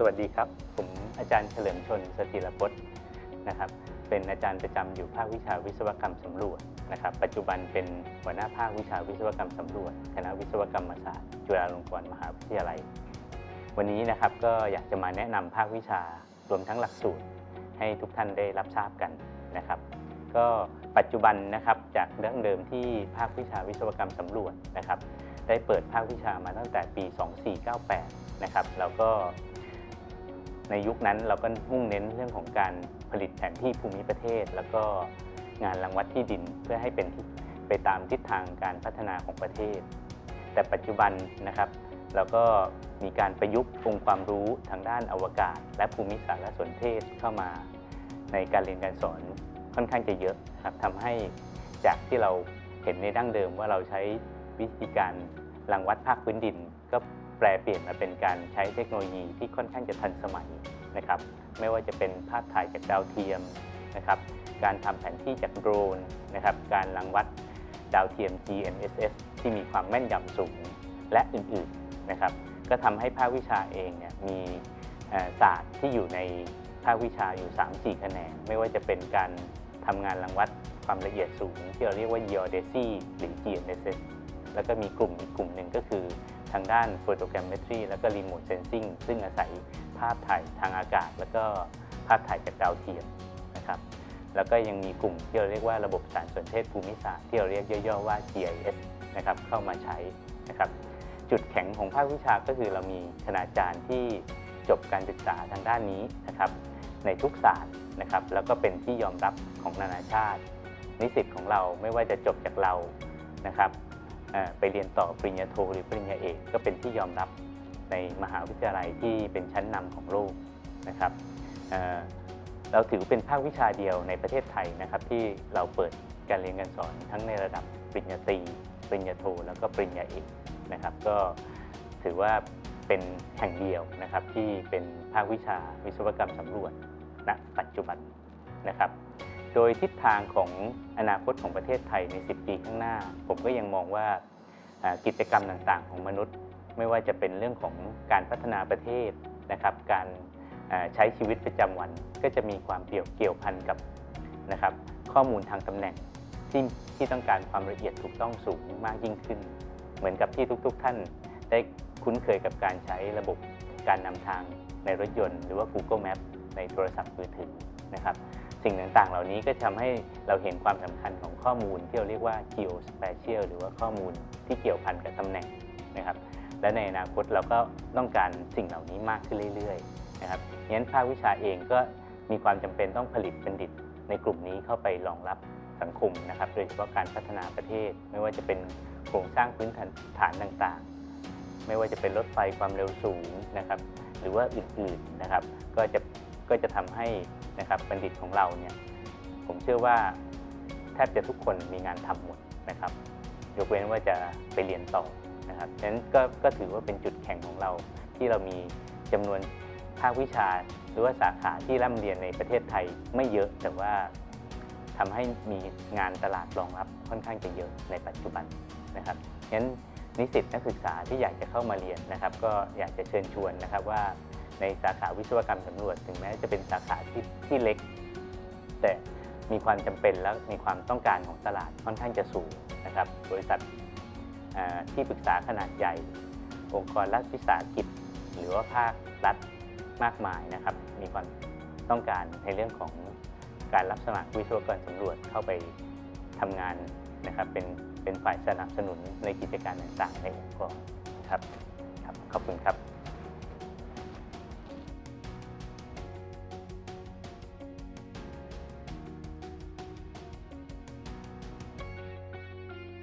สวัสดีครับ ผมอาจารย์เฉลิมชนสถิรพจน์นะครับ เป็นอาจารย์ประจำอยู่ภาควิชาวิศวกรรมสำรวจนะครับ ปัจจุบันเป็นหัวหน้าภาควิชาวิศวกรรมสำรวจคณะวิศวกรรมศาสตร์จุฬาลงกรณ์มหาวิทยาลัย วันนี้นะครับก็อยากจะมาแนะนำภาควิชารวมทั้งหลักสูตร ให้ทุกท่านได้รับทราบกันนะครับ ก็ปัจจุบันนะครับจากเรื่องเดิมที่ภาควิชาวิศวกรรมสำรวจนะครับ ได้เปิดภาควิชามาตั้งแต่ปี 2498 นะครับแล้วก็ ในยุคนั้นเราก็มุ่งเน้นเรื่องของการผลิตแผนที่ภูมิประเทศ แล้วก็งานรังวัดที่ดินเพื่อให้เป็นไปตามทิศทางการพัฒนาของประเทศ แต่ปัจจุบันนะครับเราก็มีการประยุกต์องค์ความรู้ทางด้านอวกาศ และภูมิสารสนเทศเข้ามา ในการเรียนการสอนค่อนข้างจะเยอะครับทำให้จากที่เราเห็นในดั้งเดิมว่าเราใช้วิธีการรังวัดภาคพื้นดิน ก็แปลเปลี่ยนมาเป็นการใช้เทคโนโลยีที่ค่อนข้างจะทันสมัยนะครับ ไม่ว่าจะเป็นภาพถ่ายจากดาวเทียมนะครับ การทำแผนที่จากโดรนนะครับ การรังวัดดาวเทียม GNSS ที่มีความแม่นยำสูงและอื่นๆนะครับ ก็ทำให้ภาควิชาเองเนี่ยมีศาสตร์ที่อยู่ในภาควิชาอยู่ 3-4คะแนนไม่ว่าจะเป็นการทำงานรังวัดความละเอียดสูง ที่เราเรียกว่า geodesy หรือ GNSS แล้วก็มีกลุ่มอีกกลุ่มหนึ่งก็คือ ทางด้าน photogrammetry แล้วก็ remote sensing ซึ่งอาศัยภาพถ่ายทางอากาศ แล้วก็ภาพถ่ายจากดาวเทียมนะครับแล้วก็ยังมีกลุ่มที่เราเรียกว่าระบบสารสนเทศภูมิศาสตร์ที่เราเรียกย่อๆว่า GIS นะครับเข้ามาใช้นะครับจุดแข็งของภาควิชาก็คือเรามีคณาจารย์ที่จบการศึกษาทางด้านนี้นะครับในทุกศาสตร์นะครับแล้วก็เป็นที่ยอมรับของนานาชาติ นิสิตของเราไม่ว่าจะจบจากเรานะครับ ไปเรียนต่อปริญญาโทหรือปริญญาเอกก็เป็นที่ยอมรับในมหาวิทยาลัยที่เป็นชั้นนำของโลกนะครับเเราถือเป็นภาควิชาเดียวในประเทศไทยนะครับ ที่เราเปิดการเรียนการสอนทั้งในระดับปริญญาตรีปริญญาโทแล้วก็ปริญญาเอกนะครับ ก็ถือว่าเป็นแห่งเดียวนะครับที่เป็นภาควิชาวิศวกรรมสำรวจณปัจจุบันนะครับ โดยทิศทางของอนาคตของประเทศไทยใน 10 ปีข้างหน้า ผมก็ยังมองว่ากิจกรรมต่างๆ ของมนุษย์ ไม่ว่าจะเป็นเรื่องของการพัฒนาประเทศนะครับ การใช้ชีวิตประจำวันก็จะมีความเกี่ยวเกี่ยวพันกับนะครับ ข้อมูลทางตำแหน่งที่ที่ต้องการความละเอียดถูกต้องสูงมากยิ่งขึ้น เหมือนกับที่ทุก ๆ ท่านได้คุ้นเคยกับการใช้ระบบการนำทางในรถยนต์ หรือว่า Google Map ในโทรศัพท์มือถือนะครับ สิ่งต่างๆ เหล่านี้ก็ทำให้เราเห็นความสำคัญของข้อมูลที่เราเรียกว่า geospatial หรือว่าข้อมูลที่เกี่ยวพันกับตำแหน่งนะครับ และในอนาคตเราก็ต้องการสิ่งเหล่านี้มากขึ้นเรื่อยๆนะครับงั้นภาควิชาเองก็มีความจำเป็นต้องผลิตบัณฑิตในกลุ่มนี้เข้าไปรองรับสังคมนะครับ โดยเฉพาะการพัฒนาประเทศ ไม่ว่าจะเป็นโครงสร้างพื้นฐานต่างๆ ไม่ว่าจะเป็นรถไฟความเร็วสูงนะครับ หรือว่าอื่นๆนะครับ ก็จะก็จะทำให้ นะครับบัณฑิตของเราเนี่ยผมเชื่อว่าแทบจะทุกคนมีงานทำหมดนะครับ ยกเว้นว่าจะไปเรียนต่อนะครับฉะนั้นก็ก็ถือว่าเป็นจุดแข็งของเราที่เรามีจำนวนภาควิชา หรือว่าสาขาที่ร่ำเรียนในประเทศไทยไม่เยอะแต่ว่าทำให้มีงานตลาดรองรับค่อนข้างจะเยอะในปัจจุบันนะครับฉะนั้นนิสิตนักศึกษาที่อยากจะเข้ามาเรียนนะครับ ก็อยากจะเชิญชวนนะครับว่า ในสาขาวิศวกรรมสำรวจ ถึงแม้จะเป็นสาขาที่ที่เล็ก แต่มีความจำเป็นและมีความต้องการของตลาดค่อนข้างจะสูงนะครับ บริษัทที่ปรึกษาขนาดใหญ่ องค์กรรัฐวิสาหกิจ หรือว่าภาครัฐมากมายนะครับ มีความต้องการในเรื่องของการรับสมัครวิศวกรสำรวจเข้าไปทำงานนะครับเป็นเป็นฝ่ายสนับสนุนในกิจการต่างๆในองค์กรครับครับ ขอบคุณครับ